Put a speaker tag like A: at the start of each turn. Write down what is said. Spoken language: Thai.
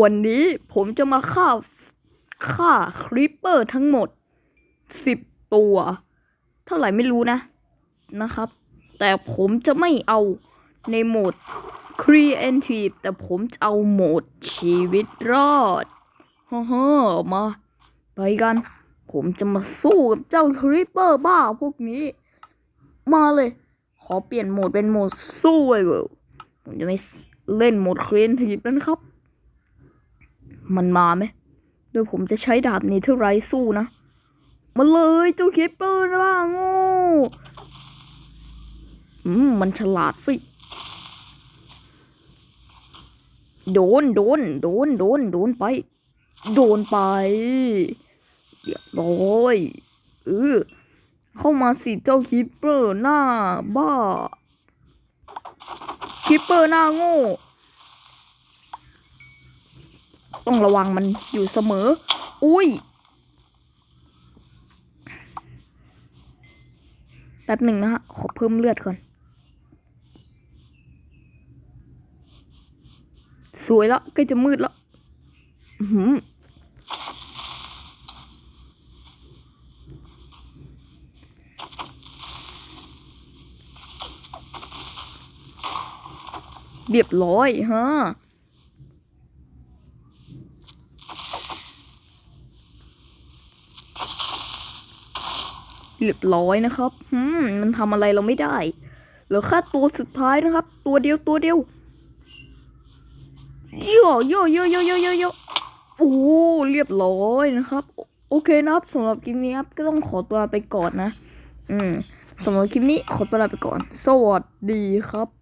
A: วันนี้ผมจะมาฆ่าฆ่าคริปเปอร์ทั้งหมดสิบตัว เท่าไหร่ไม่รู้นะนะครับ แต่ผมจะไม่เอาในโหมด Creative แต่ผมจะเอาโหมดชีวิตรอดฮ่าฮ่ามา ไปกัน ผมจะมาสู้กับเจ้าคริปเปอร์บ้าพวกนี้ มาเลย ขอเปลี่ยนโหมดเป็นโหมดสู้ไว้เวลผมจะไม่เล่นโหมด Creative แล้วนะครับ มันมาไหมโดยผมจะใช้ดาบเนเธอร์ไรสู้นะ มาเลยเจ้าคิปเปอร์นะบ้าโง่อืมมันฉลาดฟิโดน โดน โดน โดน โดนไป โดนไปเรียบร้อยเออเข้ามาสิเจ้าคิปเปอร์หน้าบ้า คิปเปอร์หน้าโง่ ต้องระวังมันอยู่เสมอ อุ้ยแป๊บหนึ่งนะฮะ ขอเพิ่มเลือดก่อน สวยแล้วใกล้จะมืดแล้วหือเรียบร้อยฮะ เรียบร้อยนะครับอืมมันทำอะไรเราไม่ได้เหลือแค่ตัวสุดท้ายนะครับ ตัวเดียวตัวเดียวโย่โย่โย่โย่โยโย่โยโอ้เรียบร้อยนะครับ โอเคนะครับสำหรับคลิปนี้ครับก็ต้องขอตัวไปก่อนนะ อืมสำหรับคลิปนี้ขอตัวลาไปก่อน สวัสดีครับ